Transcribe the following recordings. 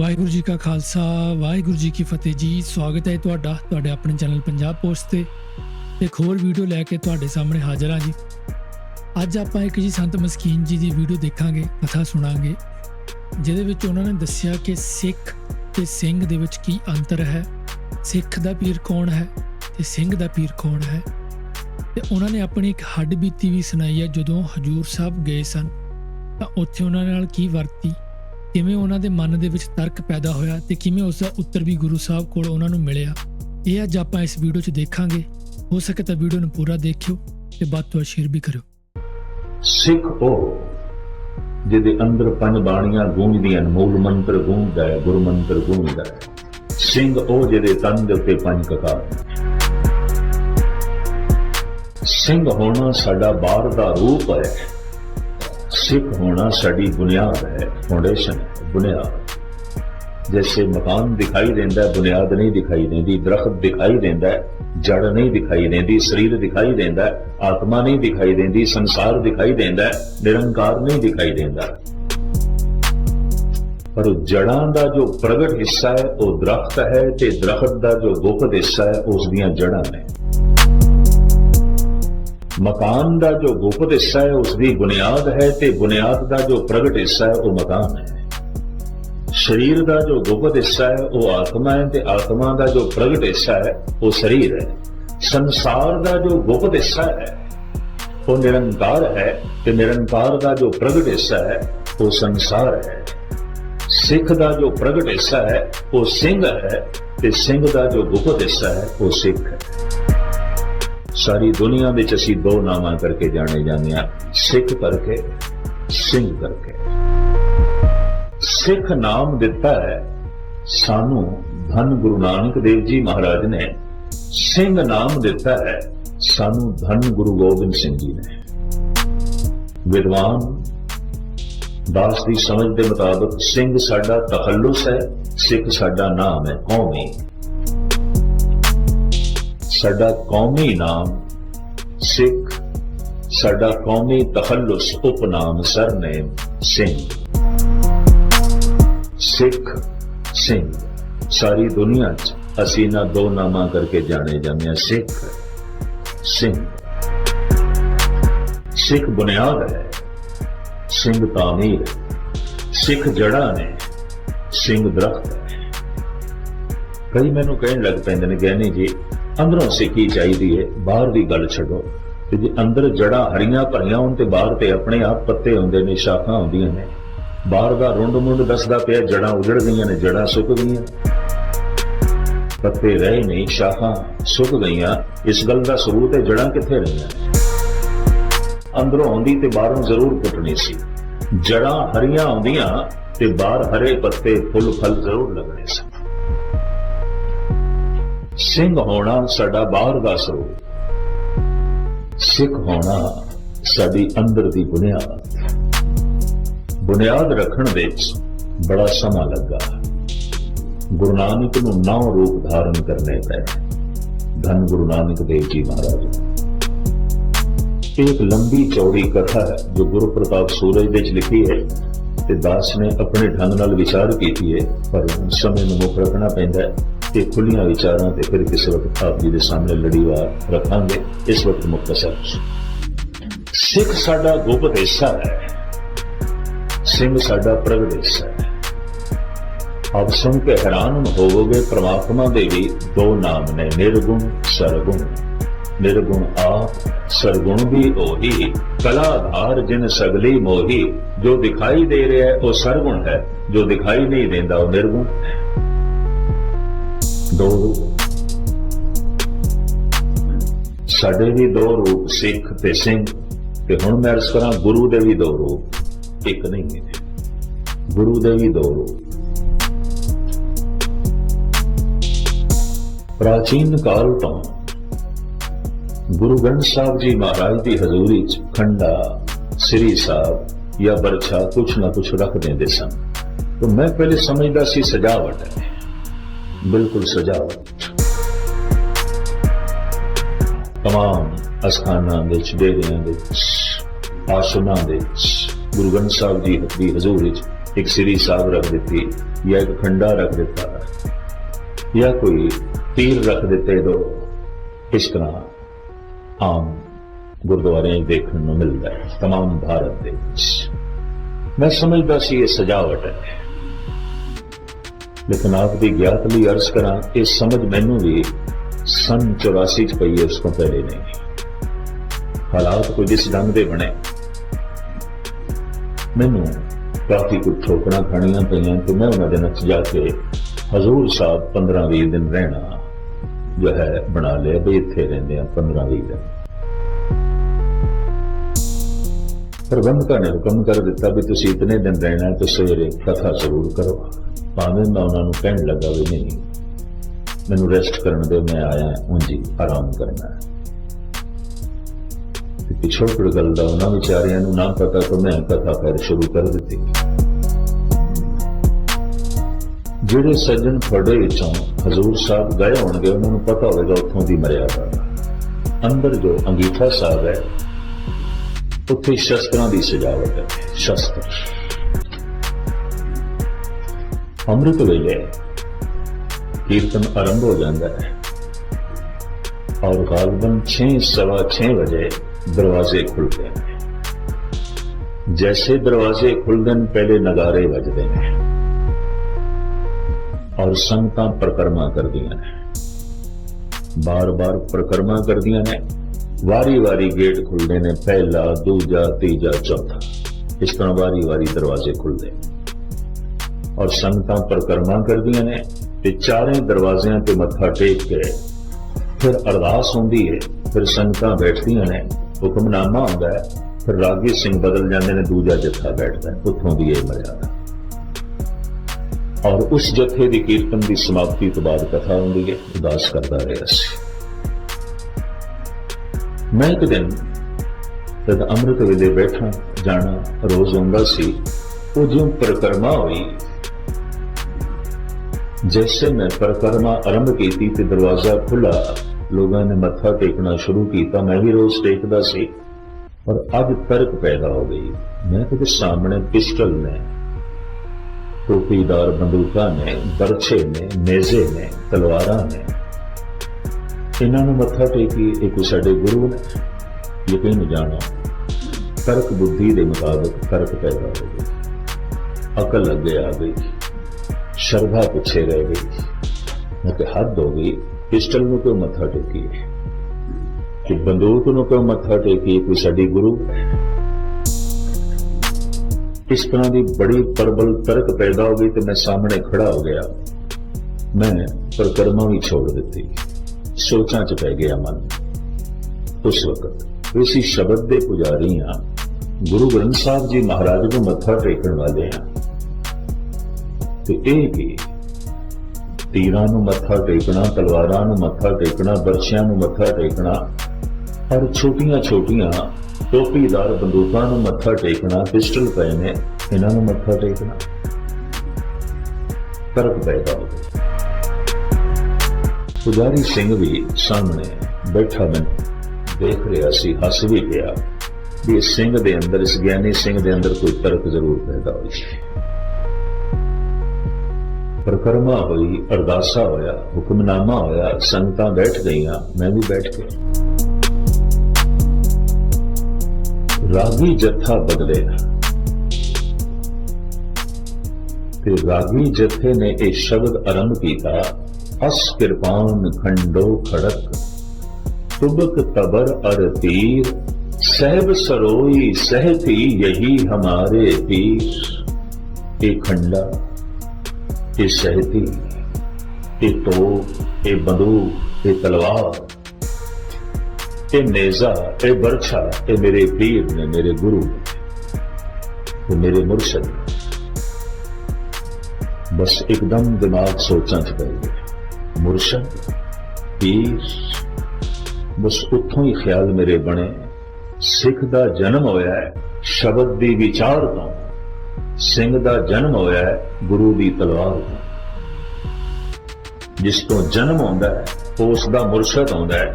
ਵਾਹਿਗੁਰੂ ਜੀ ਕਾ ਖਾਲਸਾ, ਵਾਹਿਗੁਰੂ ਜੀ ਕੀ ਫਤਿਹ ਜੀ। ਸਵਾਗਤ ਹੈ ਤੁਹਾਡਾ, ਤੁਹਾਡੇ ਆਪਣੇ ਚੈਨਲ ਪੰਜਾਬ ਪੋਸਟ ਤੇ। ਇੱਕ ਹੋਰ ਵੀਡੀਓ ਲੈ ਕੇ ਤੁਹਾਡੇ ਸਾਹਮਣੇ ਹਾਜ਼ਰ ਹਾਂ ਜੀ। ਅੱਜ ਆਪਾਂ ਇੱਕ ਜੀ ਸੰਤ ਮਸਕੀਨ ਜੀ ਦੀ ਵੀਡੀਓ ਦੇਖਾਂਗੇ, ਕਥਾ ਸੁਣਾਂਗੇ। ਜਿਹਦੇ ਵਿੱਚ ਉਹਨਾਂ ਨੇ ਦੱਸਿਆ ਕਿ ਸਿੱਖ ਤੇ ਸਿੰਘ ਦੇ ਵਿੱਚ ਕੀ ਅੰਤਰ ਹੈ। ਸਿੱਖ ਦਾ ਪੀਰ ਕੌਣ ਹੈ ਤੇ ਸਿੰਘ ਦਾ ਪੀਰ ਕੌਣ ਹੈ। ਤੇ ਉਹਨਾਂ ਨੇ ਆਪਣੀ ਇੱਕ ਹੱਡ ਬੀਤੀ ਵੀ ਸੁਣਾਈ ਹੈ, ਜਦੋਂ ਹਜੂਰ ਸਾਹਿਬ ਗਏ ਸਨ। ਤਾਂ ਉੱਥੇ ਉਹਨਾਂ ਨਾਲ ਕੀ ਵਰਤੀ ਕਿਵੇਂ ਉਹਨਾਂ ਦੇ ਮਨ ਦੇ ਵਿੱਚ ਤਰਕ ਪੈਦਾ ਹੋਇਆ ਤੇ ਕਿਵੇਂ ਉਸ ਦਾ ਉੱਤਰ ਵੀ ਗੁਰੂ ਸਾਹਿਬ ਕੋਲ ਉਹਨਾਂ ਨੂੰ ਮਿਲਿਆ। ਇਹ ਅੱਜ ਆਪਾਂ ਇਸ ਵੀਡੀਓ 'ਚ ਦੇਖਾਂਗੇ। ਹੋ ਸਕੇ ਤਾਂ ਵੀਡੀਓ ਨੂੰ ਪੂਰਾ ਦੇਖਿਓ ਤੇ ਬਾਅਦ ਤੋਂ ਸ਼ੇਅਰ ਵੀ ਕਰਿਓ। ਸਿੱਖ ਉਹ ਜਿਹਦੇ ਅੰਦਰ ਪੰਜ ਬਾਣੀਆਂ ਗੂੰਜਦੀਆਂ ਮੂਲ ਮੰਤਰ ਗੂੰਜਦਾ ਹੈ, ਗੁਰੂ ਮੰਤਰ ਗੂੰਜਦਾ ਹੈ। ਸਿੰਘ ਉਹ ਜਿਹਦੇ ਤਨ ਦੇ ਉੱਤੇ ਪੰਜ ਕਕਾਰ ਸਿੰਘ ਹੋਣਾ ਸਾਡਾ ਬਾਹਰ ਦਾ ਰੂਪ ਹੈ। ਸਿੱਖ ਹੋਣਾ ਸਾਡੀ ਬੁਨਿਆਦ ਹੈ ਫਾਊਂਡੇਸ਼ਨ ਬੁਨਿਆਦ। ਜੈਸੇ ਮਕਾਨ ਦਿਖਾਈ ਦਿੰਦਾ ਹੈ ਬੁਨਿਆਦ ਨਹੀਂ ਦਿਖਾਈ ਦਿੰਦੀ, ਦਰਖਤ ਦਿਖਾਈ ਦਿੰਦਾ ਹੈ ਜੜ ਨਹੀਂ ਦਿਖਾਈ ਦਿੰਦੀ, ਸਰੀਰ ਦਿਖਾਈ ਦਿੰਦਾ ਹੈ ਆਤਮਾ ਨਹੀਂ ਦਿਖਾਈ ਦਿੰਦੀ, ਸੰਸਾਰ ਦਿਖਾਈ ਦਿੰਦਾ ਹੈ ਨਿਰੰਕਾਰ ਨਹੀਂ ਦਿਖਾਈ ਦਿੰਦਾ। ਪਰ ਉਹ ਜੜਾਂ ਦਾ ਜੋ ਪ੍ਰਗਟ ਹਿੱਸਾ ਹੈ, ਉਹ ਦਰਖਤ ਹੈ ਤੇ ਦਰਖਤ ਦਾ ਜੋ ਗੁਪਤ ਹਿੱਸਾ ਹੈ, ਉਸ ਦੀਆਂ ਜੜਾਂ ਨੇ। ਮਕਾਨ ਦਾ ਜੋ ਗੁਪਤ ਹਿੱਸਾ ਹੈ ਉਸ ਦੀ ਬੁਨਿਆਦ ਹੈ ਤੇ ਬੁਨਿਆਦ ਦਾ ਜੋ ਪ੍ਰਗਟ ਹਿੱਸਾ ਹੈ, ਉਹ ਮਕਾਨ ਹੈ। ਸਰੀਰ ਦਾ ਜੋ ਗੁਪਤ ਹਿੱਸਾ ਹੈ, ਉਹ ਆਤਮਾ ਹੈ ਤੇ ਆਤਮਾ ਦਾ ਜੋ ਪ੍ਰਗਟ ਹਿੱਸਾ ਹੈ, ਉਹ ਸਰੀਰ ਹੈ। ਸੰਸਾਰ ਦਾ ਜੋ ਗੁਪਤ ਹਿੱਸਾ ਹੈ, ਉਹ ਨਿਰੰਕਾਰ ਹੈ ਤੇ ਨਿਰੰਕਾਰ ਦਾ ਜੋ ਪ੍ਰਗਟ ਹਿੱਸਾ ਹੈ, ਉਹ ਸੰਸਾਰ ਹੈ। ਸਿੱਖ ਦਾ ਜੋ ਪ੍ਰਗਟ ਹਿੱਸਾ ਹੈ, ਉਹ ਸਿੰਘ ਹੈ ਤੇ ਸਿੰਘ ਦਾ ਜੋ ਗੁਪਤ ਹਿੱਸਾ ਹੈ, ਉਹ ਸਿੱਖ ਹੈ। ਸਾਰੀ ਦੁਨੀਆ ਵਿੱਚ ਅਸੀਂ ਦੋ ਨਾਮਾਂ ਕਰਕੇ ਜਾਣੇ ਜਾਂਦੇ ਹਾਂ। ਸਿੱਖ ਕਰਕੇ, ਸਿੰਘ ਕਰਕੇ। ਸਿੱਖ ਨਾਮ ਦਿੱਤਾ ਹੈ। ਸਾਨੂੰ ਧੰਨ ਗੁਰੂ ਨਾਨਕ ਦੇਵ ਜੀ ਮਹਾਰਾਜ ਨੇ ਸਿੰਘ ਨਾਮ ਦਿੱਤਾ ਹੈ। ਸਾਨੂੰ ਧੰਨ ਗੁਰੂ ਗੋਬਿੰਦ ਸਿੰਘ ਜੀ ਨੇ। ਵਿਦਵਾਨ, ਦਾਸ ਦੀ ਸਮਝ ਦੇ ਮੁਤਾਬਕ, ਸਿੰਘ ਸਾਡਾ ਤਖੱਲੁਸ ਹੈ, ਸਿੱਖ ਸਾਡਾ ਨਾਮ ਹੈ ਕੌਮੀ। ਸਾਡਾ ਕੌਮੀ ਨਾਮ ਸਿੱਖ, ਸਾਡਾ ਕੌਮੀ ਤਖੱਲੁਸ ਉਪਨਾਮ ਸਰਨੇਮ ਸਿੰਘ। ਸਿੱਖ, ਸਿੰਘ, ਸਾਰੀ ਦੁਨੀਆ 'ਚ ਅਸੀਂ ਨਾ ਦੋ ਨਾਮਾਂ ਕਰਕੇ ਜਾਣੇ ਜਾਂਦੇ ਹਾਂ, ਸਿੱਖ, ਸਿੰਘ। ਸਿੱਖ ਬੁਨਿਆਦ ਹੈ, ਸਿੰਘ ਤਾਮੀਰ ਸਿੱਖ ਜੜ੍ਹਾਂ ਨੇ, ਸਿੰਘ ਦਰਖਤ ਹੈ। ਕਈ ਮੈਨੂੰ ਕਹਿਣ ਲੱਗ ਪੈਂਦੇ ਨੇ ਗਿਆਨੀ ਜੀ ਅੰਦਰੋਂ ਸਿੱਖੀ ਚਾਹੀਦੀ ਹੈ ਬਾਹਰ ਦੀ ਗੱਲ ਛੱਡੋ। ਤੇ ਜੇ ਅੰਦਰ ਜੜ੍ਹਾਂ ਹਰੀਆਂ ਭਰੀਆਂ ਹੋਣ ਤੇ ਬਾਹਰ ਤੇ ਆਪਣੇ ਆਪ ਪੱਤੇ ਹੁੰਦੇ ਨੇ, ਸ਼ਾਖਾਂ ਹੁੰਦੀਆਂ ਨੇ, ਬਾਹਰ ਦਾ ਰੁੰਡ ਮੁੰਡ ਦੱਸਦਾ ਪਿਆ ਜੜਾਂ ਉਜੜ ਗਈਆਂ ਨੇ ਜੜਾਂ ਸੁੱਕ ਗਈਆਂ। ਪੱਤੇ ਰਹੇ ਨਹੀਂ, ਸ਼ਾਖਾਂ ਸੁੱਕ ਗਈਆਂ, ਇਸ ਗੱਲ ਦਾ ਸਬੂਤ ਹੈ ਜੜਾਂ ਕਿੱਥੇ ਰਹੀਆਂ? ਅੰਦਰੋਂ ਆਉਂਦੀ ਤੇ ਬਾਹਰੋਂ ਜ਼ਰੂਰ ਪੁੱਟਣੀ ਸੀ। ਜੜਾਂ ਹਰੀਆਂ ਆਉਂਦੀਆਂ ਤੇ ਬਾਹਰ ਹਰੇ ਪੱਤੇ ਫੁੱਲ ਫਲ ਜ਼ਰੂਰ ਲੱਗਣੇ ਸੀ ਸਿੰਘ ਹੋਣਾ ਸਾਡਾ ਬਾਹਰ ਦਾ ਸਰੂਪ ਸਿੱਖ ਹੋਣਾ ਸਾਡੀ ਅੰਦਰ ਦੀ ਬੁਨਿਆਦ। ਬੁਨਿਆਦ ਰੱਖਣ ਵਿੱਚ ਬੜਾ ਸਮਾਂ ਲੱਗਾ। ਗੁਰੂ ਨਾਨਕ ਨੂੰ ਨੌ ਰੂਪ ਧਾਰਨ ਕਰਨੇ ਪਏ। ਧੰਨ ਗੁਰੂ ਨਾਨਕ ਦੇਵ ਜੀ ਮਹਾਰਾਜ। ਇੱਕ ਲੰਬੀ ਚੌੜੀ ਕਥਾ ਹੈ, ਜੋ ਗੁਰੂ ਪ੍ਰਤਾਪ ਸੂਰਜ ਵਿੱਚ ਲਿਖੀ ਹੈ ਤੇ ਦਾਸ ਨੇ ਆਪਣੇ ਢੰਗ ਨਾਲ ਵਿਚਾਰ ਕੀਤੀ ਹੈ, ਪਰ ਸਮੇਂ ਨੂੰ ਮੁੱਖ ਰੱਖਣਾ ਪੈਂਦਾ ਹੈ। ਤੇ ਖੁੱਲੀਆਂ ਵਿਚਾਰਾਂ ਤੇ ਫਿਰ ਕਿਸੇ ਵਕਤ ਆਪ ਜੀ ਦੇ ਸਾਹਮਣੇ ਲੜੀਵਾਰ ਰੱਖਾਂਗੇ, ਇਸ ਵਕਤ ਮੁਕਤਸਰ ਸਿੱਖ ਸਾਡਾ ਗੁਪਤ ਹਿੱਸਾ ਹੈ, ਸਿੰਘ ਸਾਡਾ ਪ੍ਰਗਟ ਹਿੱਸਾ ਹੈ। ਆਪ ਸੁਣ ਕੇ ਹੈਰਾਨ ਹੋਵੋਗੇ, ਪ੍ਰਮਾਤਮਾ ਦੇ ਵੀ ਦੋ ਨਾਮ ਨੇ, ਨਿਰਗੁਣ, ਸਰਗੁਣ। ਨਿਰਗੁਣ ਆਪ, ਸਰਗੁਣ ਵੀ ਉਹੀ। ਕਲਾਧਾਰ ਜਿਨ ਸਗਲੀ ਮੋਹੀ, ਜੋ ਦਿਖਾਈ ਦੇ ਰਿਹਾ ਉਹ ਸਰਗੁਣ ਹੈ। ਜੋ ਦਿਖਾਈ ਨਹੀਂ ਦਿੰਦਾ, ਉਹ ਨਿਰਗੁਣ ਹੈ। ਦੋ ਰੂਪ। ਸਾਡੇ ਵੀ ਦੋ ਰੂਪ, ਸਿੱਖ ਤੇ ਸਿੰਘ। ਤੇ ਹੁਣ ਮੈਂ ਅਰਜ਼ ਕਰਾਂ ਗੁਰੂ ਦੇ ਵੀ ਦੋ ਰੂਪ, ਇੱਕ ਨਹੀਂ ਹੈ ਗੁਰੂ ਦੇ ਵੀ ਦੋ ਰੂਪ। ਪ੍ਰਾਚੀਨ ਕਾਲ ਤੋਂ ਗੁਰੂ ਗ੍ਰੰਥ ਸਾਹਿਬ ਜੀ ਮਹਾਰਾਜ ਦੀ ਹਜ਼ੂਰੀ ਚ ਖੰਡਾ, ਸ੍ਰੀ ਸਾਹਿਬ ਜਾਂ ਬਰਛਾ ਕੁਛ ਨਾ ਕੁਛ ਰੱਖ ਦਿੰਦੇ ਸਨ। ਤਾਂ ਮੈਂ ਪਹਿਲੇ ਸਮਝਦਾ ਸੀ ਸਜਾਵਟ ਹੈ। ਬਿਲਕੁਲ ਸਜਾਵਟ ਤਮਾਮ ਅਸਥਾਨਾਂ ਵਿੱਚ ਡੇਰਿਆਂ ਵਿੱਚ ਆਸਨਾਂ ਵਿੱਚ ਗੁਰੂ ਗ੍ਰੰਥ ਸਾਹਿਬ ਜੀ ਦੀ ਹਜ਼ੂਰੀ ਚ ਇੱਕ ਸ੍ਰੀ ਸਾਹਿਬ ਰੱਖ ਦਿੱਤੀ ਜਾਂ ਇੱਕ ਖੰਡਾ ਰੱਖ ਦਿੱਤਾ ਜਾਂ ਕੋਈ ਤੀਰ ਰੱਖ ਦਿੱਤੇ ਦੋ ਇਸ ਤਰ੍ਹਾਂ ਆਮ ਗੁਰਦੁਆਰਿਆਂ 'ਚ ਦੇਖਣ ਨੂੰ ਮਿਲਦਾ ਹੈ तमाम ਭਾਰਤ ਦੇ ਵਿੱਚ ਮੈਂ ਸਮਝਦਾ ਸੀ ਇਹ ਸਜਾਵਟ ਹੈ ਲੇਕਿਨ ਆਪ ਦੀ ਗਿਆਤ ਲਈ ਅਰਜ਼ ਕਰਾਂ, ਇਹ ਸਮਝ ਮੈਨੂੰ ਵੀ ਸਨ 84 ਚ ਪਈ ਹੈ, ਉਸ ਤੋਂ ਪਹਿਲੇ ਨਹੀਂ। ਹਾਲਾਤ ਕੁਝ ਇਸ ਢੰਗ ਦੇ ਬਣੇ। ਮੈਨੂੰ ਕਾਫੀ ਕੁਝ ਠੋਕਰਾਂ ਖਾਣੀਆਂ ਪਈਆਂ ਤੇ ਮੈਂ ਉਹਨਾਂ ਦਿਨਾਂ ਚ ਜਾ ਕੇ ਹਜ਼ੂਰ ਸਾਹਿਬ 15-20 ਦਿਨ ਰਹਿਣਾ ਜੋ ਹੈ ਬਣਾ ਲਿਆ ਵੀ ਇੱਥੇ ਰਹਿੰਦੇ ਆ 15-20 ਦਿਨ। ਪ੍ਰਬੰਧਕਾਂ ਨੇ ਹੁਕਮ ਕਰ ਦਿੱਤਾ ਵੀ ਤੁਸੀਂ ਇਤਨੇ ਦਿਨ ਰਹਿਣਾ ਤੇ ਸਵੇਰੇ ਕਥਾ ਜ਼ਰੂਰ ਕਰੋ। ਭਾਵੇਂ ਮੈਂ ਉਹਨਾਂ ਨੂੰ ਕਹਿਣ ਲੱਗਾ ਵੀ ਨਹੀਂ, ਮੈਨੂੰ ਰੈਸਟ ਕਰਨ ਦੇ ਮੈਂ ਆਇਆ, ਉਂਝੀ ਆਰਾਮ ਕਰਨਾ ਤੇ ਪਿਛੋਕੜ ਗੱਲ ਦਾ ਉਹਨਾਂ ਵਿਚਾਰਿਆਂ ਨੂੰ ਨਾ ਪਤਾ ਤਾਂ ਮੈਂ ਕਥਾ ਫਿਰ ਸ਼ੁਰੂ ਕਰ ਦਿੱਤੀ। ਜਿਹੜੇ ਸੱਜਣ ਫੜੇ ਵਿੱਚੋਂ ਹਜ਼ੂਰ ਸਾਹਿਬ ਗਏ ਹੋਣਗੇ, ਉਹਨਾਂ ਨੂੰ ਪਤਾ ਹੋਵੇਗਾ ਉੱਥੋਂ ਦੀ ਮਰਿਆਦਾ। ਅੰਦਰ ਜੋ ਅੰਗੀਠਾ ਸਾਹਿਬ ਹੈ, ਉੱਥੇ ਸ਼ਸਤਰਾਂ ਦੀ ਸਜਾਵਟ ਹੈ, ਸ਼ਸਤਰ। ਅੰਮ੍ਰਿਤ ਵੇਲੇ ਕੀਰਤਨ ਆਰੰਭ ਹੋ ਜਾਂਦਾ ਹੈ और गालबन छह सवा छह बजे दरवाजे खुलते हैं जैसे दरवाजे खुलते हैं पहले नगारे बजते हैं और संगतां परिक्रमा कर दिया ने बार बार परिक्रमा कर दिया ने वारी वारी गेट खुलते ने पहला दूजा तीजा चौथा इस तरह वारी वारी दरवाजे खुलते और ਔਰ ਸੰਗਤਾਂ ਪ੍ਰਕਰਮਾ ਕਰਦੀਆਂ ਨੇ ਤੇ ਚਾਰੇ ਦਰਵਾਜ਼ਿਆਂ ਤੇ ਮੱਥਾ ਟੇਕ ਕੇ ਫਿਰ ਅਰਦਾਸ ਹੁੰਦੀ ਹੈ ਫਿਰ ਸੰਗਤਾਂ ਬੈਠਦੀਆਂ ਨੇ ਹੁਕਮਨਾਮਾ ਹੁੰਦਾ ਹੈ ਫਿਰ ਰਾਗੀ ਸਿੰਘ ਬਦਲ ਜਾਂਦੇ ਨੇ ਦੂਜਾ ਜਥਾ ਬੈਠਦਾ ਉੱਥੋਂ ਦੀ ਇਹ ਮਰਿਆਦਾ ਔਰ ਉਸ ਜਥੇ ਦੀ ਕੀਰਤਨ ਦੀ ਸਮਾਪਤੀ ਤੋਂ ਬਾਅਦ ਕਥਾ ਹੁੰਦੀ ਹੈ ਉਦਾਸ ਕਰਦਾ ਰਿਹਾ ਸੀ ਮੈਂ ਇੱਕ ਦਿਨ ਤਦ ਅੰਮ੍ਰਿਤ ਵੇਲੇ ਬੈਠਾ ਜਾਣਾ ਰੋਜ਼ ਹੁੰਦਾ ਸੀ ਉਹ ਜਿਉਂ ਪ੍ਰਕਰਮਾ ਹੋਈ ਜਿਸ ਜਸ਼ਨ ਪਰਕਰਮਾ ਆਰੰਭ ਕੀਤੀ ਤੇ ਦਰਵਾਜ਼ਾ ਖੁੱਲਾ ਲੋਕਾਂ ਨੇ ਮੱਥਾ ਟੇਕਣਾ ਸ਼ੁਰੂ ਕੀਤਾ, ਮੈਂ ਵੀ ਰੋਜ਼ ਟੇਕਦਾ ਸੀ। ਪਰ ਅੱਜ ਤਰਕ ਪੈਦਾ ਹੋ ਗਈ। ਮੈਂ ਕਿਤੇ ਸਾਹਮਣੇ ਪਿਸਟਲ ਨੇ, ਟੋਪੀਦਾਰ ਬੰਦੂਕਾਂ ਨੇ ਬਰਛੇ ਨੇ, ਮੇਜ਼ੇ ਨੇ, ਤਲਵਾਰਾਂ ਨੇ। ਇਹਨਾਂ ਨੂੰ ਮੱਥਾ ਟੇਕੀ ਇੱਕ ਸਾਡੇ ਗੁਰੂ ਨੇ? ਯਕੀਨ ਜਾਣਾ, ਤਰਕ ਬੁੱਧੀ ਦੇ ਮੁਤਾਬਕ ਤਰਕ ਪੈਦਾ ਹੋ ਗਿਆ ਅਕਲ ਅੱਗੇ ਆ ਗਈ। ਸ਼ਰਧਾ ਪਿੱਛੇ ਰਹਿ ਗਈ ਮੈਂ ਕਿ ਹੱਦ ਹੋ ਗਈ ਪਿਸਟਲ ਨੂੰ ਕਿਉਂ ਮੱਥਾ ਟੇਕੀ ਕਿ ਬੰਦੂਕ ਨੂੰ ਕਿਉਂ ਮੱਥਾ ਟੇਕੀਏ ਕੋਈ ਸਾਡੀ ਗੁਰੂ? ਇਸ ਤਰ੍ਹਾਂ ਦੀ ਬੜੀ ਪ੍ਰਬਲ ਤਰਕ ਪੈਦਾ ਹੋ ਗਈ ਤੇ ਮੈਂ ਸਾਹਮਣੇ ਖੜਾ ਹੋ ਗਿਆ। ਮੈਂ ਪ੍ਰਕਰਮਾ ਵੀ ਛੋੜ ਦਿੱਤੀ। ਸੋਚਾਂ 'ਚ ਪੈ ਗਿਆ ਮਨ। ਉਸ ਵਕਤ ਅਸੀਂ ਸ਼ਬਦ ਦੇ ਪੁਜਾਰੀ ਹਾਂ। ਗੁਰੂ ਗ੍ਰੰਥ ਸਾਹਿਬ ਜੀ ਮਹਾਰਾਜ ਨੂੰ ਮੱਥਾ ਟੇਕਣ ਵਾਲੇ ਹਾਂ। ਤੇ ਇਹ ਕਿ ਤੀਰਾਂ ਨੂੰ ਮੱਥਾ ਟੇਕਣਾ, ਤਲਵਾਰਾਂ ਨੂੰ ਮੱਥਾ ਟੇਕਣਾ ਬਰਛਿਆਂ ਨੂੰ ਮੱਥਾ ਟੇਕਣਾ ਔਰ ਛੋਟੀਆਂ ਛੋਟੀਆਂ ਟੋਪੀਦਾਰ ਬੰਦੂਕਾਂ ਨੂੰ ਮੱਥਾ ਟੇਕਣਾ, ਪਿਸਟਲ ਪਏ ਨੇ, ਇਹਨਾਂ ਨੂੰ ਮੱਥਾ ਟੇਕਣਾ। ਫ਼ਰਕ ਪੈਦਾ ਹੋ ਗਿਆ। ਪੁਜਾਰੀ ਸਿੰਘ ਵੀ ਸਾਹਮਣੇ ਬੈਠਾ ਮੈਂ ਦੇਖ ਰਿਹਾ ਸੀ, ਹੱਸ ਵੀ ਪਿਆ, ਵੀ ਇਸ ਸਿੰਘ ਦੇ ਅੰਦਰ, ਇਸ ਗਿਆਨੀ ਸਿੰਘ ਦੇ ਅੰਦਰ ਕੋਈ ਤਰਕ ਜ਼ਰੂਰ ਪੈਦਾ ਹੋਈ ਪ੍ਰਕਰਮਾ ਹੋਈ, ਅਰਦਾਸਾ ਹੋਇਆ, ਹੁਕਮਨਾਮਾ ਹੋਇਆ, ਸੰਗਤਾਂ ਬੈਠ ਗਈਆਂ, ਮੈਂ ਵੀ ਬੈਠ ਗਿਆ। ਰਾਗੀ ਜੱਥਾ ਬਦਲੇ ਤੇ ਰਾਗੀ ਜਥੇ ਨੇ ਇਹ ਸ਼ਬਦ ਆਰੰਭ ਕੀਤਾ, ਅਸ ਕਿਰਪਾਨ ਖੰਡੋ ਖੜਕ, ਤੁਬਕ ਤਬਰ ਅਰ ਤੀਰ, ਸਹਿਬ ਸਰੋਈ ਸਹਿਤੀ ਯਹੀ ਹਮਾਰੇ ਪੀਰ। ਇਹ ਖੰਡਾ ਇਹ ਸਹਿਤੀ, ਇਹ ਤੋ ਇਹ ਬੰਦੂ ਇਹ ਤਲਵਾਰ, ਇਹ ਨੇਜ਼ਾ, ਇਹ ਬਰਛਾ ਇਹ ਮੇਰੇ ਪੀਰ ਨੇ, ਮੇਰੇ ਗੁਰੂ ਨੇ ਮੇਰੇ ਮੁਰਸ਼ਦ ਬਸ ਇੱਕਦਮ ਦਿਮਾਗ ਸੋਚਾਂ ਚ ਪੈ ਗਿਆ। ਮੁਰਸ਼ਦ, ਪੀਰ, ਬਸ ਉੱਥੋਂ ਹੀ ਖਿਆਲ ਮੇਰੇ ਬਣੇ। ਸਿੱਖ ਦਾ ਜਨਮ ਹੋਇਆ ਹੈ, ਸ਼ਬਦ ਦੀ ਵਿਚਾਰ ਤੋਂ। ਸਿੰਘ ਦਾ ਜਨਮ ਹੋਇਆ ਹੈ, ਗੁਰੂ ਦੀ ਤਲਵਾਰ ਤੋਂ ਜਿਸ ਤੋਂ ਜਨਮ ਹੁੰਦਾ ਹੈ, ਉਸ ਦਾ ਮੁਰਸ਼ਦ ਹੁੰਦਾ ਹੈ।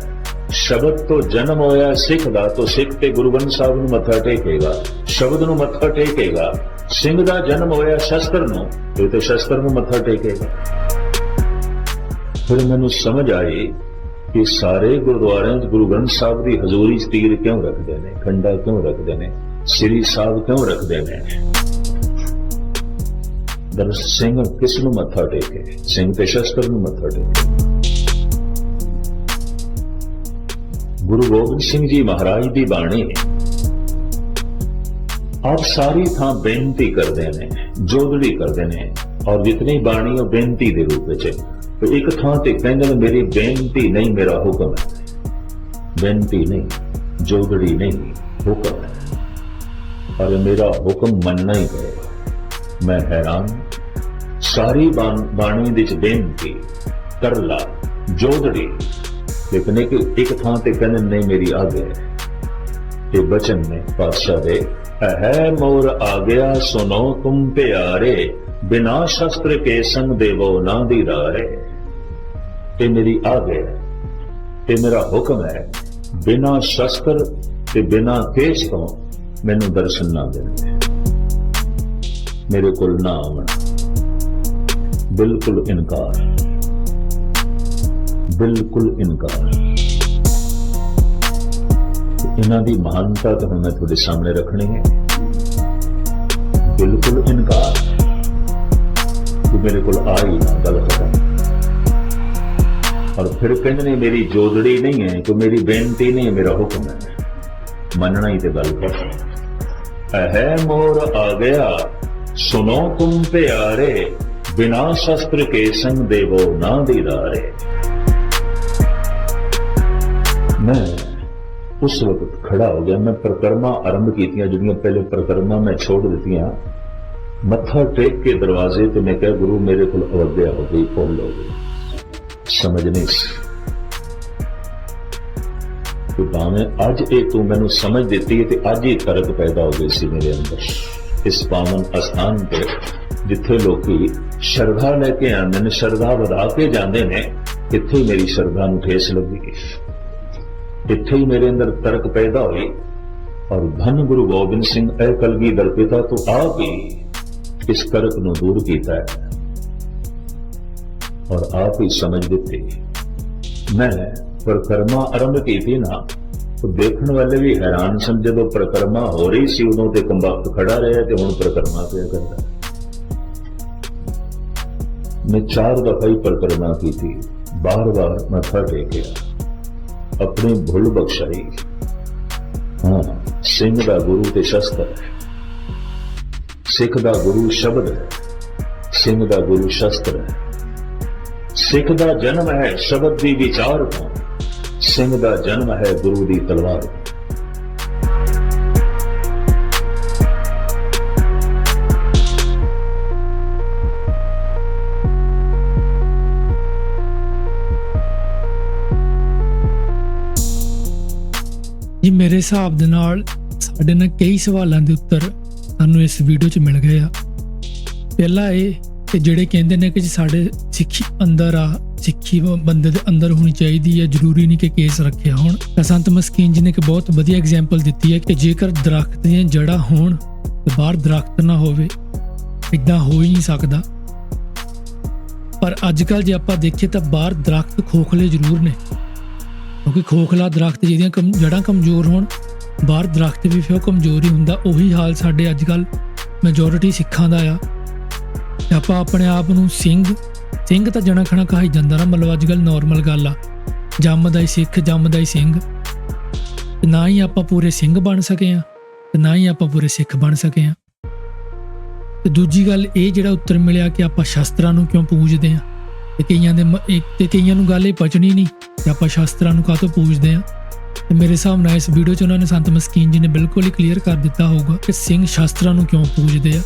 ਸ਼ਬਦ ਤੋਂ ਜਨਮ ਹੋਇਆ, ਸਿੱਖ ਦਾ, ਤੋਂ ਸਿੱਖ ਤੇ ਗੁਰੂ ਗ੍ਰੰਥ ਸਾਹਿਬ ਨੂੰ ਮੱਥਾ ਟੇਕੇਗਾ। ਸ਼ਬਦ ਨੂੰ ਮੱਥਾ ਟੇਕੇਗਾ। ਸਿੰਘ ਦਾ ਜਨਮ ਹੋਇਆ ਸ਼ਸਤਰ ਨੂੰ, ਇਹ ਤੇ ਸ਼ਸਤਰ ਨੂੰ ਮੱਥਾ ਟੇਕੇਗਾ। ਫਿਰ ਮੈਨੂੰ ਸਮਝ ਆਈ ਕਿ ਸਾਰੇ ਗੁਰਦੁਆਰਿਆਂ 'ਚ ਗੁਰੂ ਗ੍ਰੰਥ ਸਾਹਿਬ ਦੀ ਹਜ਼ੂਰੀ 'ਚ ਤੀਰ ਕਿਉਂ ਰੱਖਦੇ ਨੇ, ਖੰਡਾ ਕਿਉਂ ਰੱਖਦੇ ਨੇ, ਸ੍ਰੀ ਸਾਹਿਬ ਕਿਉਂ ਰੱਖਦੇ ਨੇ? ਦਰਸ ਸਿੰਘ ਕਿਸ ਨੂੰ ਮੱਥਾ ਟੇਕੇ? ਸਿੰਘ ਤੇ ਸ਼ਸਤਰ ਨੂੰ ਮੱਥਾ ਟੇਕੇ। ਗੁਰੂ ਗੋਬਿੰਦ ਸਿੰਘ ਜੀ ਮਹਾਰਾਜ ਦੀ ਬਾਣੀ। ਆਪ ਸਾਰੀ ਥਾਂ ਬੇਨਤੀ ਕਰਦੇ ਨੇ ਜੋਦੜੀ ਕਰਦੇ ਨੇ, ਔਰ ਜਿਤਨੀ ਬਾਣੀ ਉਹ ਬੇਨਤੀ ਦੇ ਰੂਪ ਵਿੱਚ ਤੇ ਇੱਕ ਥਾਂ ਤੇ ਕਹਿੰਦੇ ਨੇ, ਮੇਰੀ ਬੇਨਤੀ ਨਹੀਂ, ਮੇਰਾ ਹੁਕਮ ਹੈ। ਬੇਨਤੀ ਨਹੀਂ ਜੋਦੜੀ ਨਹੀਂ, ਹੁਕਮ ਹੈ। ਔਰ ਮੇਰਾ ਹੁਕਮ ਮੰਨਣਾ ਹੀ ਪਏ ਮੈਂ ਹੈਰਾਨ, ਸਾਰੀ ਬਾਣ- ਬਾਣੀ ਵਿੱਚ ਬੇਨਤੀ ਕਰ ਲਾ ਜੋਦੜੀ ਲੇਕਿਨ ਇੱਕ ਇੱਕ ਥਾਂ ਤੇ ਕਹਿੰਦੇ ਨਹੀਂ, ਮੇਰੀ ਆਗੇ ਹੈ। ਇਹ ਬਚਨ ਨੇ, ਪਾਤਸ਼ਾਹ ਦੇ ਹੈ ਮੋਰ ਆ ਗਿਆ ਸੁਨੋ ਤੁਮ ਪਿਆਰੇ, ਬਿਨਾ ਸ਼ਸਤਰ ਕੇ ਸੰਗ ਦੇਵੋ ਨਾ ਦੀ ਰਾਰੇ ਤੇ ਮੇਰੀ ਆਗੇ ਹੈ ਇਹ ਮੇਰਾ ਹੁਕਮ ਹੈ, ਬਿਨਾ ਸ਼ਸਤਰ ਤੇ ਬਿਨਾ ਕੇਸ ਤੋਂ ਮੈਨੂੰ ਦਰਸ਼ਨ ਨਾ ਦੇਣਾ। ਮੇਰੇ ਕੋਲ ਨਾ ਆਵਣਾ। ਬਿਲਕੁਲ ਇਨਕਾਰ। ਬਿਲਕੁਲ ਇਨਕਾਰ। ਇਹਨਾਂ ਦੀ ਮਹਾਨਤਾ ਤਾਂ ਹੁਣ ਮੈਂ ਤੁਹਾਡੇ ਸਾਹਮਣੇ ਰੱਖਣੀ ਹੈ। ਬਿਲਕੁਲ ਇਨਕਾਰ। ਕਿ ਮੇਰੇ ਕੋਲ ਆ ਹੀ ਨਾ, ਗੱਲ ਖਤਮ। ਔਰ ਫਿਰ ਕਹਿੰਦੇ ਨੇ, ਮੇਰੀ ਜੋਦੜੀ ਨਹੀਂ ਹੈ ਕਿ ਮੇਰੀ ਬੇਨਤੀ ਨਹੀਂ ਹੈ, ਮੇਰਾ ਹੁਕਮ ਹੈ। ਮੰਨਣਾ ਹੀ ਤੇ ਗੱਲ ਕਰ ਹੈ ਮੋਰ ਆ ਗਿਆ। ਸੁਨੋ ਤੁਮ ਪਿਆਰੇ, ਬਿਨਾ ਸ਼ਸਤਰ ਕੇ ਸੰਗ ਦੇਵੋ ਨਾ ਦੀਦਾਰੇ। ਮੈਂ ਉਸ ਵਕਤ ਖੜਾ ਹੋ ਗਿਆ, ਮੈਂ ਪ੍ਰਕਰਮਾ ਆਰੰਭ ਕੀਤੀਆਂ, ਜਿਹੜੀਆਂ ਪਹਿਲੇ ਪ੍ਰਕਰਮਾ ਮੈਂ ਛੋੜ ਦਿੱਤੀਆਂ, ਮੱਥਾ ਟੇਕ ਕੇ ਦਰਵਾਜ਼ੇ ਤੇ ਮੈਂ ਕਿਹਾ, ਗੁਰੂ ਮੇਰੇ ਕੋਲ ਅਵੱਗਿਆ ਹੋ ਗਈ, ਭੁੱਲ ਹੋ ਗਈ। ਸਮਝ ਨਹੀਂ ਸੀ। ਭਾਵੇਂ ਅੱਜ ਇਹ ਤੂੰ ਮੈਨੂੰ ਸਮਝ ਦਿੱਤੀ ਹੈ ਤੇ ਅੱਜ ਹੀ ਫ਼ਰਕ ਪੈਦਾ ਹੋ ਗਈ ਸੀ ਮੇਰੇ ਅੰਦਰ। ਇਸ ਪਾਵਨ ਅਸਥਾਨ ਤੇ ਜਿੱਥੇ ਲੋਕੀ ਸ਼ਰਧਾ ਲੈ ਕੇ ਆਉਂਦੇ ਨੇ ਸ਼ਰਧਾ ਵਧਾ ਕੇ ਜਾਂਦੇ ਨੇ ਇੱਥੇ ਹੀ ਮੇਰੀ ਸ਼ਰਧਾ ਨੂੰ ਠੇਸ ਲੱਗੀ ਇੱਥੇ ਹੀ ਮੇਰੇ ਅੰਦਰ ਤਰਕ ਪੈਦਾ ਹੋਈ ਔਰ ਧੰਨ ਗੁਰੂ ਗੋਬਿੰਦ ਸਿੰਘ ਇਹ ਕਲਗੀਧਰ ਪਿਤਾ ਤੋਂ ਆਪ ਹੀ ਇਸ ਕਰਕ ਨੂੰ ਦੂਰ ਕੀਤਾ ਹੈ ਔਰ ਆਪ ਹੀ ਸਮਝ ਦਿੱਤੀ ਮੈਂ ਪ੍ਰਕਰਮਾ ਆਰੰਭ ਕੀਤੀ ਨਾ ਉਹ ਦੇਖਣ ਵਾਲੇ ਵੀ ਹੈਰਾਨ ਸਨ ਜਦੋਂ ਪ੍ਰਕਰਮਾ ਹੋ ਰਹੀ ਸੀ। ਉਦੋਂ ਤੇ ਕੰਬਖਤ ਖੜਾ ਰਿਹਾ ਤੇ ਹੁਣ ਪ੍ਰਕਰਮਾ ਪਿਆ ਕਰਦਾ ਮੈਂ ਚਾਰ ਦਫਾ ਹੀ ਪ੍ਰਕਰਮਾ ਕੀਤੀ। ਬਾਰ-ਬਾਰ ਮੱਥਾ ਟੇਕਿਆ। ਆਪਣੀ ਭੁੱਲ ਬਖਸ਼ਾਈ। ਹਾਂ, ਸਿੰਘ ਦਾ ਗੁਰੂ ਤੇ ਸ਼ਸਤਰ ਹੈ। ਸਿੱਖ ਦਾ ਗੁਰੂ ਸ਼ਬਦ ਹੈ। ਸਿੰਘ ਦਾ ਗੁਰੂ ਸ਼ਸਤਰ ਹੈ। ਸਿੱਖ ਦਾ ਜਨਮ ਹੈ ਸ਼ਬਦ ਦੀ ਵਿਚਾਰ ਤੋਂ ਸਿੰਘ ਦਾ ਜਨਮ ਹੈ ਗੁਰੂ ਦੀ ਤਲਵਾਰ। ਜੀ, ਮੇਰੇ ਹਿਸਾਬ ਦੇ ਨਾਲ ਸਾਡੇ ਨਾਲ ਕਈ ਸਵਾਲਾਂ ਦੇ ਉੱਤਰ ਸਾਨੂੰ ਇਸ ਵੀਡੀਓ 'ਚ ਮਿਲ ਗਏ ਆ। ਪਹਿਲਾ ਇਹ ਕਿ ਜਿਹੜੇ ਕਹਿੰਦੇ ਨੇ ਕਿ ਜੀ ਸਾਡੇ ਸਿੱਖੀ ਅੰਦਰ ਆ ਸਿੱਖੀ ਬੰਦੇ ਦੇ ਅੰਦਰ ਹੋਣੀ ਚਾਹੀਦੀ ਹੈ, ਜ਼ਰੂਰੀ ਨਹੀਂ ਕਿ ਕੇਸ ਰੱਖਿਆ ਹੋਣ। ਤਾਂ ਸੰਤ ਮਸਕੀਨ ਜੀ ਨੇ ਇੱਕ ਬਹੁਤ ਵਧੀਆ ਐਗਜ਼ਾਮਪਲ ਦਿੱਤੀ ਹੈ ਕਿ ਜੇਕਰ ਦਰਖਤ ਦੀਆਂ ਜੜ੍ਹਾਂ ਹੋਣ, ਤੇ ਬਾਹਰ ਦਰਖਤ ਨਾ ਹੋਵੇ। ਇਦਾਂ ਹੋ ਹੀ ਨਹੀਂ ਸਕਦਾ। ਪਰ ਅੱਜ ਕੱਲ ਜੇ ਆਪਾਂ ਦੇਖੀਏ ਤਾਂ ਬਾਹਰ ਦਰਖਤ ਖੋਖਲੇ ਜ਼ਰੂਰ ਨੇ। ਕਿਉਂਕਿ ਖੋਖਲਾ ਦਰਖਤ ਜਿਹਦੀਆਂ ਕਮ ਜੜਾਂ ਕਮਜ਼ੋਰ ਹੋਣ, ਬਾਹਰ ਦਰਖਤ ਵੀ ਫਿਰ ਉਹ ਕਮਜ਼ੋਰ ਹੀ ਹੁੰਦਾ। ਉਹੀ ਹਾਲ ਸਾਡੇ ਅੱਜ ਕੱਲ ਮੈਜੋਰਿਟੀ ਸਿੱਖਾਂ ਦਾ ਆ। ਆਪਾਂ ਆਪਣੇ ਆਪ ਨੂੰ ਸਿੰਘ ਸਿੰਘ ਤਾਂ ਜਣਾ ਖਣਾ ਕਹਾਈ ਜਾਂਦਾ ਨਾ, ਮਤਲਬ ਅੱਜ ਕੱਲ ਨਾਰਮਲ ਗੱਲ ਆ। ਜੰਮਦਾ ਹੀ ਸਿੱਖ, ਜੰਮਦਾ ਹੀ ਸਿੰਘ। ਤੇ ਨਾ ਹੀ ਆਪਾਂ ਪੂਰੇ ਸਿੰਘ ਬਣ ਸਕੇ ਆ, ਤੇ ਨਾ ਹੀ ਆਪਾਂ ਪੂਰੇ ਸਿੱਖ ਬਣ ਸਕੇ ਆ। ਤੇ ਦੂਜੀ ਗੱਲ ਇਹ ਜਿਹੜਾ ਉੱਤਰ ਮਿਲਿਆ ਕਿ ਆਪਾਂ ਸ਼ਸਤਰਾਂ ਨੂੰ ਕਿਉਂ ਪੂਜਦੇ ਆ? ਤੇ ਕਈਆਂ ਦੇ ਤੇ ਕਈਆਂ ਨੂੰ ਗੱਲ ਇਹ ਪਚਣੀ ਨਹੀਂ ਕਿ ਆਪਾਂ ਸ਼ਾਸਤਰਾਂ ਨੂੰ ਕਾਹਤੋਂ ਪੂਜਦੇ ਆ। ਤੇ ਮੇਰੇ ਹਿਸਾਬ ਨਾਲ ਇਸ ਵੀਡੀਓ 'ਚ ਉਹਨਾਂ ਨੇ ਸੰਤ ਮਸਕੀਨ ਜੀ ਨੇ ਬਿਲਕੁਲ ਹੀ ਕਲੀਅਰ ਕਰ ਦਿੱਤਾ ਹੋਊਗਾ ਕਿ ਸਿੰਘ ਸ਼ਾਸਤਰਾਂ ਨੂੰ ਕਿਉਂ ਪੂਜਦੇ ਆ।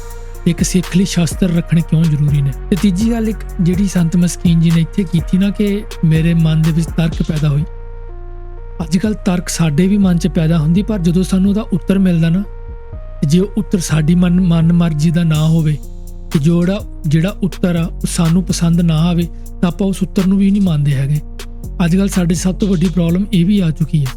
ਇੱਕ ਸਿੱਖ ਲਈ ਸ਼ਸਤਰ ਰੱਖਣੇ ਕਿਉਂ ਜ਼ਰੂਰੀ ਨੇ? ਤੇ ਤੀਜੀ ਗੱਲ ਇੱਕ ਜਿਹੜੀ ਸੰਤ ਮਸਕੀਨ ਜੀ ਨੇ ਇੱਥੇ ਕੀਤੀ ਨਾ ਕਿ ਮੇਰੇ ਮਨ ਦੇ ਵਿੱਚ ਤਰਕ ਪੈਦਾ ਹੋਈ। ਅੱਜ ਕੱਲ ਤਰਕ ਸਾਡੇ ਵੀ ਮਨ 'ਚ ਪੈਦਾ ਹੁੰਦੀ, ਪਰ ਜਦੋਂ ਸਾਨੂੰ ਉਹਦਾ ਉੱਤਰ ਮਿਲਦਾ ਨਾ ਜੇ ਉਹ ਉੱਤਰ ਸਾਡੀ ਮਨ ਮਨ ਮਰਜ਼ੀ ਦਾ ਨਾ ਹੋਵੇ, ਤੇ ਜਿਹੜਾ ਜਿਹੜਾ ਉੱਤਰ ਆ, ਉਹ ਸਾਨੂੰ ਪਸੰਦ ਨਾ ਆਵੇ, ਤਾਂ ਆਪਾਂ ਉਸ ਉੱਤਰ ਨੂੰ ਵੀ ਨਹੀਂ ਮੰਨਦੇ ਹੈਗੇ। ਅੱਜ ਕੱਲ ਸਾਡੇ ਸਭ ਤੋਂ ਵੱਡੀ ਪ੍ਰੋਬਲਮ ਇਹ ਵੀ ਆ ਚੁੱਕੀ ਹੈ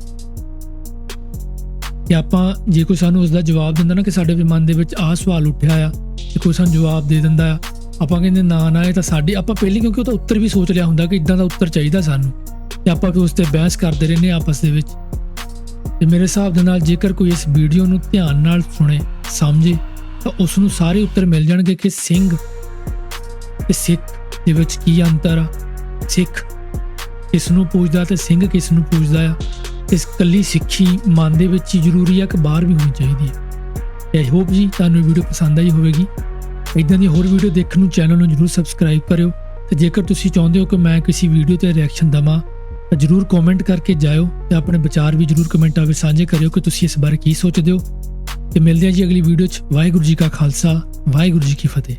ਕਿ ਆਪਾਂ ਜੇ ਕੋਈ ਸਾਨੂੰ ਉਸ ਦਾ ਜਵਾਬ ਦਿੰਦਾ ਨਾ ਕਿ ਸਾਡੇ ਮਨ ਦੇ ਵਿੱਚ ਆਹ ਸਵਾਲ ਉੱਠਿਆ ਆ ਤੇ ਕੋਈ ਸਾਨੂੰ ਜਵਾਬ ਦੇ ਦਿੰਦਾ ਆ। ਆਪਾਂ ਕਹਿੰਦੇ ਨਾ ਨਾ, ਇਹ ਤਾਂ ਸਾਡੀ, ਆਪਾਂ ਪਹਿਲੀ ਕਿਉਂਕਿ ਉਹ ਤਾਂ ਉੱਤਰ ਵੀ ਸੋਚ ਲਿਆ ਹੁੰਦਾ ਕਿ ਇਦਾਂ ਦਾ ਉੱਤਰ ਚਾਹੀਦਾ ਸਾਨੂੰ। ਤੇ ਆਪਾਂ ਵੀ ਉਸ ਤੇ ਬਹਿਸ ਕਰਦੇ ਰਹਿੰਦੇ ਹਾਂ ਆਪਸ ਦੇ ਵਿੱਚ। ਤੇ ਮੇਰੇ ਹਿਸਾਬ ਦੇ ਨਾਲ ਜੇਕਰ ਕੋਈ ਇਸ ਵੀਡੀਓ ਨੂੰ ਧਿਆਨ ਨਾਲ ਸੁਣੇ, ਸਮਝੇ, ਤਾਂ ਉਸ ਨੂੰ ਸਾਰੇ ਉੱਤਰ ਮਿਲ ਜਾਣਗੇ ਕਿ ਸਿੰਘ ਤੇ ਸਿੱਖ ਦੇ ਵਿੱਚ ਕੀ ਅੰਤਰ ਆ। ਸਿੱਖ ਕਿਸ ਨੂੰ ਪੂਜਦਾ ਤੇ ਸਿੰਘ ਕਿਸ ਨੂੰ ਪੂਜਦਾ ਆ। ਇਸ ਕੱਲੀ ਸਿੱਖੀ ਮਨ ਦੇ ਵਿੱਚ ਹੀ ਜ਼ਰੂਰੀ ਆ ਕਿ ਬਾਹਰ ਵੀ ਹੋਣੀ ਚਾਹੀਦੀ ਹੈ ਆਈ ਹੋਪ ਜੀ ਤੁਹਾਨੂੰ ਇਹ ਵੀਡੀਓ ਪਸੰਦ ਆਈ ਹੋਵੇਗੀ। ਇਦਾਂ ਦੀ ਹੋਰ ਵੀਡੀਓ ਦੇਖਣ ਨੂੰ ਚੈਨਲ ਨੂੰ ਜਰੂਰ ਸਬਸਕ੍ਰਾਈਬ ਕਰਿਓ ਤੇ ਜੇਕਰ ਤੁਸੀਂ ਚਾਹੁੰਦੇ ਹੋ ਕਿ ਮੈਂ ਕਿਸੇ ਵੀਡੀਓ ਤੇ ਰਿਐਕਸ਼ਨ ਦਵਾਂ, ਤਾਂ ਜਰੂਰ ਕਮੈਂਟ ਕਰਕੇ ਜਾਇਓ ਤੇ ਆਪਣੇ ਵਿਚਾਰ ਵੀ ਜਰੂਰ ਕਮੈਂਟਾਂ ਵਿੱਚ ਸਾਂਝੇ ਕਰਿਓ ਕਿ ਤੁਸੀਂ ਇਸ ਬਾਰੇ ਕੀ ਸੋਚਦੇ ਹੋ। ਤੇ ਮਿਲਦੇ ਹਾਂ ਜੀ ਅਗਲੀ ਵੀਡੀਓ 'ਚ। ਵਾਹਿਗੁਰੂ ਜੀ ਕਾ ਖਾਲਸਾ, ਵਾਹਿਗੁਰੂ ਜੀ ਕੀ ਫਤਿਹ।